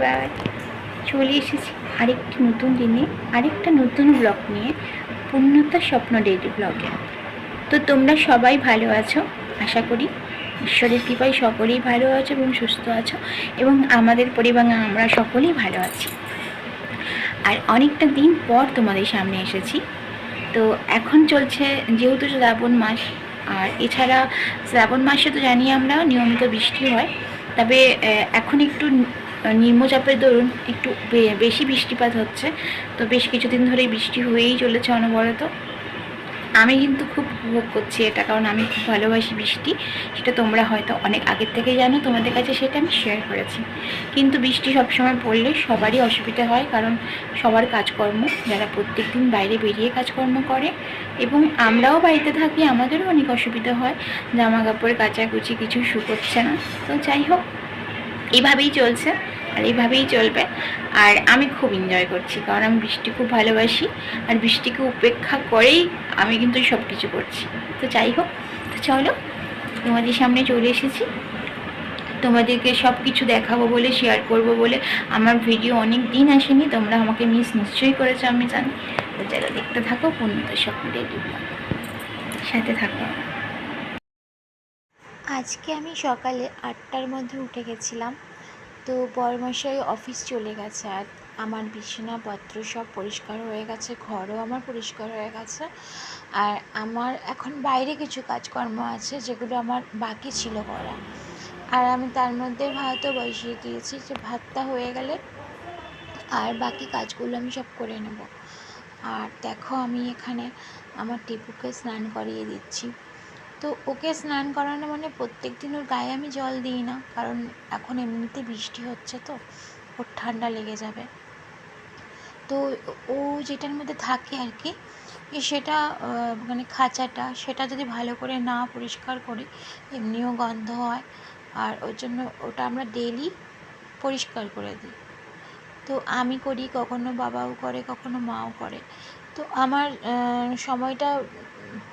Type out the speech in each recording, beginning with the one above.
By চলে এসেছি আরেকটি নতুন দিনে, আরেকটা নতুন ব্লগ নিয়ে পূর্ণতার স্বপ্ন ডেইলি ব্লগে তো তোমরা সবাই ভালো আছো? আশা করি ঈশ্বরের কৃপায় সকলেই ভালো আছো এবং সুস্থ আছো এবং আমাদের পরিবারে আমরা সকলেই ভালো আছি। আর অনেকটা দিন পর তোমাদের সামনে এসেছি। তো এখন চলছে যেহেতু শ্রাবণ মাস, আর এছাড়া শ্রাবণ মাসে তো জানি আমরা নিয়মিত বৃষ্টি হয়, তবে এখন একটু নিম্নচাপের দরুন একটু বেশি বৃষ্টিপাত হচ্ছে। তো বেশ কিছুদিন ধরেই বৃষ্টি হয়েই চলেছে অনবরত। আমি কিন্তু খুব উপভোগ করছি এটা, কারণ আমি খুব ভালোবাসি বৃষ্টি। সেটা তোমরা হয়তো অনেক আগের থেকেই জানো, তোমাদের কাছে সেটা আমি শেয়ার করেছি। কিন্তু বৃষ্টি সবসময় পড়লে সবারই অসুবিধা হয়, কারণ সবার কাজকর্ম, যারা প্রত্যেক দিন বাইরে বেরিয়ে কাজকর্ম করে এবং আমরাও বাড়িতে থাকি, আমাদেরও অনেক অসুবিধা হয়। জামা কাপড় কাচাকুচি কিছু শুকোচ্ছে না। তো যাই হোক এইভাবেই চলছে আর এইভাবেই চলবে। আর আমি খুব এনজয় করছি, কারণ আমি বৃষ্টি খুব ভালোবাসি আর বৃষ্টিকে উপেক্ষা করেই আমি কিন্তু সব কিছু করছি। তো যাই হোক, তো চলো, তোমাদের সামনে চলে এসেছি। তোমাদেরকে সব কিছু দেখাবো বলে শেয়ার করব বলে। আমার ভিডিও অনেক দিন আসেনি, তোমরা আমাকে মিস নিশ্চয়ই করেছ, আমি জানি। তো চলো দেখতে থাকো পূর্ণত স্বপ্ন ডেলি ব্লগ। সাথে থাকো। আজকে আমি সকালে আটটার মধ্যে উঠে গেছিলাম। তো বরমশাই অফিস চলে গেছে আর আমার বিছানাপত্র সব পরিষ্কার হয়ে গেছে, ঘরও আমার পরিষ্কার হয়ে গেছে। আর আমার এখন বাইরে কিছু কাজকর্ম আছে যেগুলো আমার বাকি ছিল করা। আর আমি তার মধ্যে ভাতও বসিয়ে দিয়েছি যে ভাতটা হয়ে গেলে আর বাকি কাজগুলো আমি সব করে নেব। আর দেখো আমি এখানে আমার টিপুকে স্নান করিয়ে দিচ্ছি। তো ওকে স্নান করানো মানে প্রত্যেক দিন ওর গায়ে আমি জল দিই না, কারণ এখন এমনিতে বৃষ্টি হচ্ছে তো, ওর ঠান্ডা লেগে যাবে। তো ও যেটার মধ্যে থাকে আর কি সেটা মানে খাঁচাটা, সেটা যদি ভালো করে না পরিষ্কার করি, এমনিও গন্ধ হয়, আর ওর জন্য ওটা আমরা ডেলি পরিষ্কার করে দিই। তো আমি করি, কখনো বাবাও করে, কখনো মাও করে। তো আমার সময়টা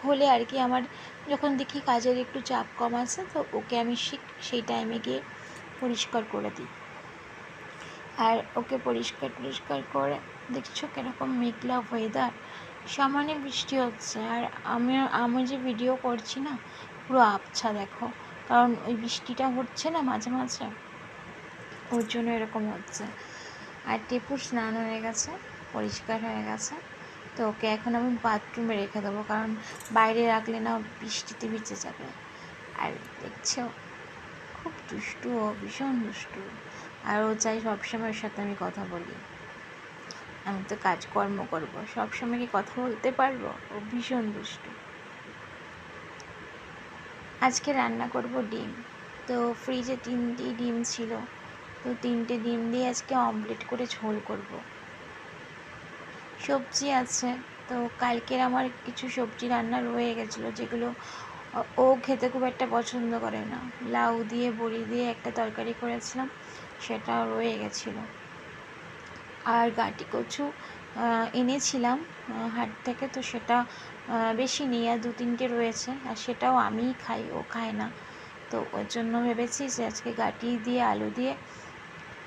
হলে আর কি আমার যখন দেখি কাজের একটু চাপ কম আছে, তো ওকে আমি শিখ সেই টাইমে গিয়ে পরিষ্কার করে দিই। আর ওকে পরিষ্কার টরিষ্কার করে, দেখছ কীরকম মেঘলা ওয়েদার সামান্য বৃষ্টি হচ্ছে। আর আমি আমি যে ভিডিও করছি না, পুরো আবছা দেখো, কারণ ওই বৃষ্টিটা হচ্ছে না মাঝে মাঝে, ওর জন্য এরকম হচ্ছে। আর টেপুর স্নান হয়ে গেছে, পরিষ্কার হয়ে গেছে। তো ওকে এখন আমি বাথরুমে রেখে দেবো, কারণ বাইরে রাখলে না বৃষ্টিতে ভিজে যাবে। আর দেখছ খুব দুষ্টু, ও ভীষণ দুষ্টু। আর ও চাই সবসময় ওর সাথে আমি কথা বলি। আমি তো কাজকর্ম করব, সবসময় কি কথা বলতে পারব? ও ভীষণ দুষ্টু। আজকে রান্না করব ডিম। তো ফ্রিজে তিনটি ডিম ছিল। তো তিনটে ডিম দিয়ে আজকে অমলেট করে ঝোল করব। সবজি আছে। তো কালকের আমার কিছু সবজি রান্না রয়ে গেছিল, যেগুলো ও- খেতে খুব একটা পছন্দ করে না। লাউ দিয়ে, বড়ি দিয়ে একটা তরকারি করেছিলাম, সেটাও রয়ে গেছিল। আর গাটি কচু এনেছিলাম হাট থেকে, তো সেটা বেশি নেই, আর দু তিনটে রয়েছে, আর সেটাও আমিই খাই, ও খায় না। তো ওর জন্য ভেবেছি যে আজকে গাটি দিয়ে, আলু দিয়ে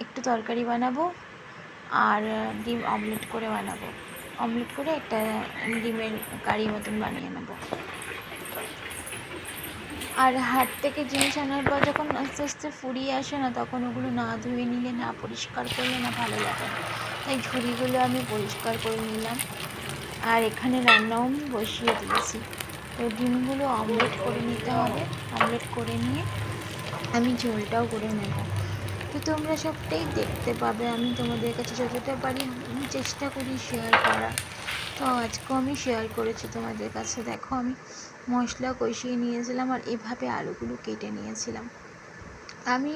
একটু তরকারি বানাবো, আর ডিম অমলেট করে বানাবো। অমলেট করে একটা ডিমের কারি মতন বানিয়ে নেব। আর হাট থেকে জিনিস আনার পর যখন আস্তে আস্তে ফুরিয়ে আসে না, তখন ওগুলো না ধুয়ে নিলে, না পরিষ্কার করলে না ভালো লাগে তাই ঝুড়িগুলো আমি পরিষ্কার করে নিলাম। আর এখানে রান্নাও আমি বসিয়ে দিয়েছি। তো ডিমগুলো অমলেট করে নিতে হবে। অমলেট করে নিয়ে আমি ঝোলটাও করে নেব। তো তোমরা সবটাই দেখতে পাবে। আমি তোমাদের কাছে যতটা পারি, আমি চেষ্টা করি শেয়ার করার। তো আজকেও আমি শেয়ার করেছি তোমাদের কাছে। দেখো, আমি মশলা কষিয়ে নিয়েছিলাম আর এভাবে আলুগুলো কেটে নিয়েছিলাম। আমি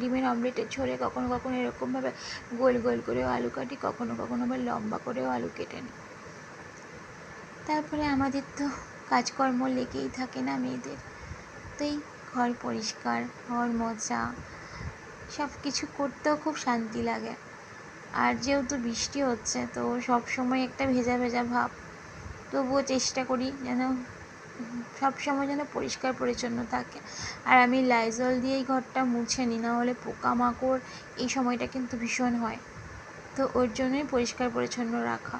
ডিমের অমলেটের ঝোলে কখনো কখনো এরকমভাবে গোল গোল করেও আলু কাটি, কখনো কখনো আবার লম্বা করেও আলু কেটে নিই। তারপরে আমাদের তো কাজকর্ম লেগেই থাকে না মেয়েদের। তো এই ঘর পরিষ্কার, ঘর মোছা সব কিছু করতেও খুব শান্তি লাগে। আর যেহেতু বৃষ্টি হচ্ছে, তো সব সময় একটা ভেজা ভেজা ভাব। তবুও চেষ্টা করি যেন সব সময় যেন পরিষ্কার পরিচ্ছন্ন থাকে। আর আমি লাইজল দিয়েই ঘরটা মুছে নিই না হলে পোকামাকড় এই সময়টা কিন্তু ভীষণ হয়। তো ওর জন্যই পরিষ্কার পরিচ্ছন্ন রাখা।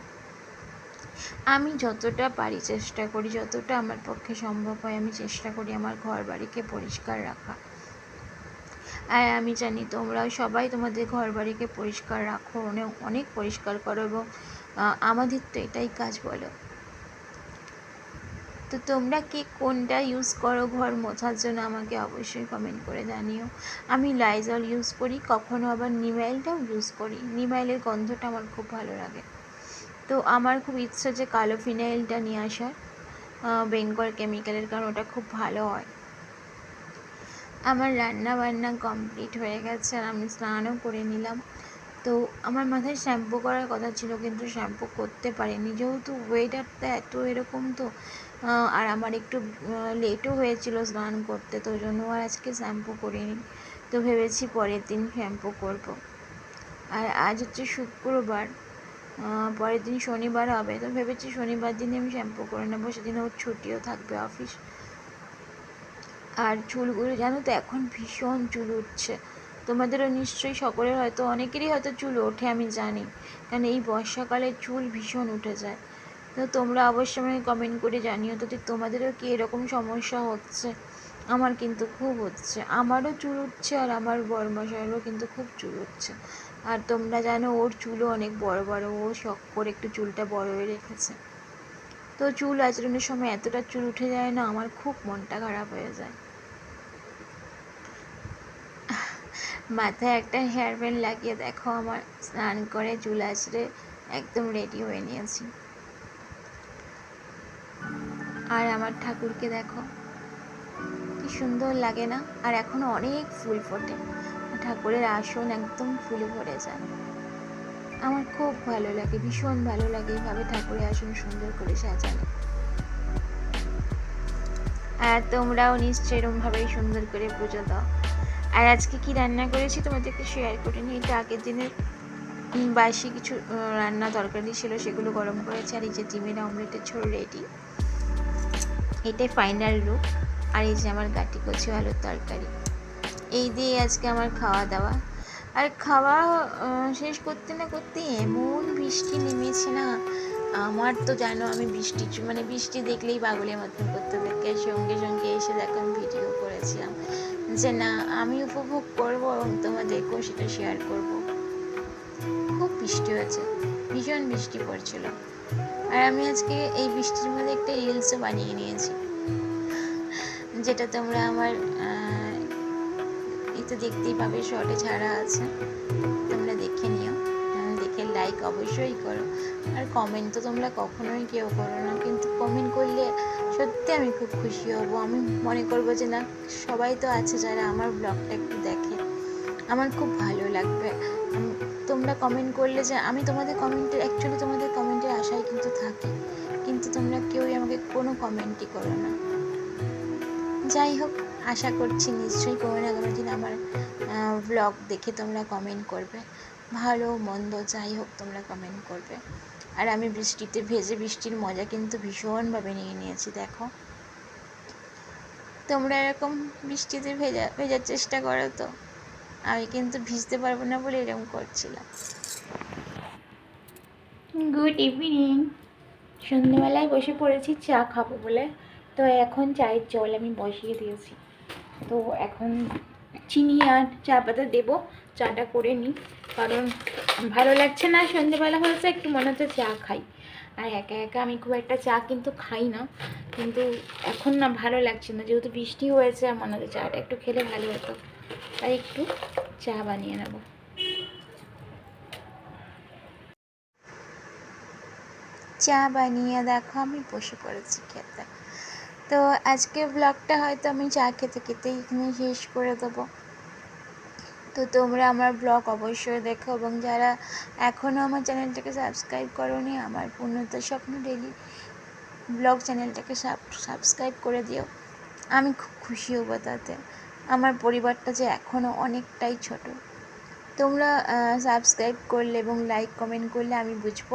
আমি যতটা পারি চেষ্টা করি, যতটা আমার পক্ষে সম্ভব হয়, আমি চেষ্টা করি আমার ঘর বাড়িকে পরিষ্কার রাখা। আর আমি জানি তোমরা সবাই তোমাদের ঘর বাড়িকে পরিষ্কার রাখো, অনেক অনেক পরিষ্কার করো এবং আমাদের তো এটাই কাজ বলো। তো তোমরা কে কোনটা ইউজ করো ঘর মোছার জন্য আমাকে অবশ্যই কমেন্ট করে জানিও। আমি লাইজল ইউজ করি, কখনো আবার নিমাইলটাও ইউজ করি। নিমাইলের গন্ধটা আমার খুব ভালো লাগে। তো আমার খুব ইচ্ছা যে কালো ফিনাইলটা নিয়ে আসার বেঙ্গল কেমিক্যালের কারণ ওটা খুব ভালো হয়। আমার রান্না বান্না কমপ্লিট হয়ে গেছে আর আমি স্নানও করে নিলাম। তো আমার মাথায় শ্যাম্পু করার কথা ছিল কিন্তু শ্যাম্পু করতে পারিনি। যেহেতু ওয়েদারটা এত এরকম তো আর আমার একটু লেটও হয়েছিল স্নান করতে, তো জন্য আর আজকে শ্যাম্পু করিনি। তো ভেবেছি পরের দিন শ্যাম্পু করব। আর আজ হচ্ছে শুক্রবার পরের দিন শনিবার হবে। তো ভেবেছি শনিবার দিনে আমি শ্যাম্পু করে নেব, সেদিন ওর ছুটিও থাকবে অফিস আর চুলগুলো জানো তো এখন ভীষণ চুল উঠছে। তোমাদেরও নিশ্চয়ই সকলের হয়তো অনেকেরই হয়তো চুল ওঠে, আমি জানি। কারণ এই বর্ষাকালে চুল ভীষণ উঠে যায়। তো তোমরা অবশ্যই আমাকে কমেন্ট করে জানিও তো যে তোমাদেরও কি এরকম সমস্যা হচ্ছে। আমার কিন্তু খুব হচ্ছে। আমারও চুল উঠছে আর আমার বড়মশাইয়েরও কিন্তু খুব চুল উঠছে। আর তোমরা জানো ওর চুলও অনেক বড় বড়, ও শখ করে একটু চুলটা বড় হয়ে রেখেছে। তো চুল আচরণের সময় এতটা চুল উঠে যায় না, আমার খুব মনটা খারাপ হয়ে যায়। মাথায় একটা হেয়ার ব্যান্ড লাগিয়ে দেখো, আমার স্নান করে চুল আঁচড়ে একদম রেডি হয়ে নিয়েছি। আর আমার ঠাকুরকে দেখো, কি সুন্দর লাগে না? আর এখনও অনেক ফুল ফোটে। ঠাকুরের আসন একদম ফুলে ভরে যায়। আমার খুব ভালো লাগে, ভীষণ ভালো লাগে এইভাবে ঠাকুরের আসন সুন্দর করে সাজানো আর তোমরাও নিশ্চয়ই এরমভাবেই সুন্দর করে পুজো দাও। আর আজকে কি রান্না করেছি তোমাদেরকে শেয়ার করে নিই। এটা আগের দিনের বাসি কিছু রান্না তরকারি ছিল, সেগুলো গরম করেছি, আর এই যে ডিমের অমলেটের ঝোল রেডি এটাই ফাইনাল লুক আর এই যে আমার গাটি কচি আলুর তরকারি। এই দিয়ে আজকে আমার খাওয়া দাওয়া। আর খাওয়া শেষ করতে না করতে এমন বৃষ্টি নেমেছে না। আমার তো জানো, আমি বৃষ্টি মানে বৃষ্টি দেখলেই পাগলের মতন করতে থাকে সঙ্গে সঙ্গে এসে দেখো আমি ভিডিও করেছিলাম। যে না, আমি উপভোগ করব এবং তোমাদেরকেও সেটা শেয়ার করব। খুব বৃষ্টি হয়েছে, ভীষণ বৃষ্টি পড়ছিল। আর আমি আজকে এই বৃষ্টির মধ্যে একটা রিলসও বানিয়ে নিয়েছি, যেটা তোমরা আমার এটা দেখতেই পাবে শর্টে ছাড়া আছে। লাইক অবশ্যই করো। আর কমেন্ট তো তোমরা কখনোই কেউ করো না, কিন্তু কমেন্ট করলে সত্যি আমি খুব খুশি হব। আমি মনে করব যে না, সবাই তো আছে যারা আমার ব্লগটা একটু দেখে। আমার খুব ভালো লাগবে। তোমরা কমেন্ট করলে যে, আমি তোমাদের কমেন্টের অ্যাকচুয়ালি তোমাদের কমেন্টের আশায় কিন্তু থাকি। কিন্তু তোমরা কেউই আমাকে কোনো কমেন্টই করো না। যাই হোক, আশা করছি নিশ্চয়ই কোনো না কোনো দিন আমার ব্লগ দেখে তোমরা কমেন্ট করবে। ভালো, মন্দ, যাই হোক তোমরা কমেন্ট করবে। আর আমি বৃষ্টিতে ভেজে বৃষ্টির মজা কিন্তু ভীষণভাবে নিয়ে নিয়েছি, দেখো। তোমরা এরকম বৃষ্টিতে ভেজা, ভেজার চেষ্টা করো তো। আমি কিন্তু ভিজতে পারব না বলে এরকম করছিলাম। গুড ইভিনিং সন্ধ্যেবেলায় বসে পড়েছি, চা খাব বলে। তো এখন চায়ের জল আমি বসিয়ে দিয়েছি। তো এখন চিনি আর চা পাতা দেবো, চাটা করে নিই। কারণ ভালো লাগছে না সন্ধ্যেবেলা হয়েছে, একটু মনে হচ্ছে চা খাই। আর একা একা আমি খুব একটা চা কিন্তু খাই না, কিন্তু এখন না ভালো লাগছে না। যেহেতু বৃষ্টি হয়েছে, আর মনে হচ্ছে চাটা একটু খেলে ভালো হতো। তাই একটু চা বানিয়ে নেব। চা বানিয়ে দেখো, আমি বসে পড়েছি খেতে। তো আজকে ব্লগটা হয়তো আমি চা খেতে খেতে এখানে শেষ করে দেবো। তো তোমরা আমার ব্লগ অবশ্যই দেখো এবং যারা এখনও আমার চ্যানেলটাকে সাবস্ক্রাইব করোনি, আমার পূর্ণতা স্বপ্ন ডেলি ব্লগ চ্যানেলটাকে সাবস্ক্রাইব করে দিও। আমি খুব খুশি হব তাতে। আমার পরিবারটা যে এখনও অনেকটাই ছোট। তোমরা সাবস্ক্রাইব করলে এবং লাইক কমেন্ট করলে আমি বুঝব।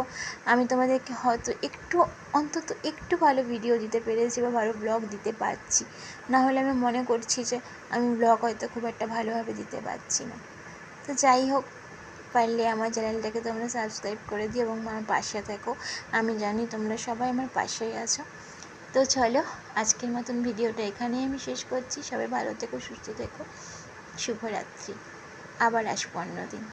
আমি তোমাদেরকে হয়তো একটু, অন্তত একটু ভালো ভিডিও দিতে পেরেছি বা ভালো ব্লগ দিতে পারছি। না হলে আমি মনে করছি যে আমি ব্লগ হয়তো খুব একটা ভালোভাবে দিতে পারছি না। তো যাই হোক পারলে আমার চ্যানেলটাকে তোমরা সাবস্ক্রাইব করে দিও এবং আমার পাশে থেকো। আমি জানি তোমরা সবাই আমার পাশেই আছো। তো চলো, আজকের মতন ভিডিওটা এখানেই আমি শেষ করছি। সবাই ভালো থেকো, সুস্থ থেকো। শুভরাত্রি। আবার আসবো অন্যদিন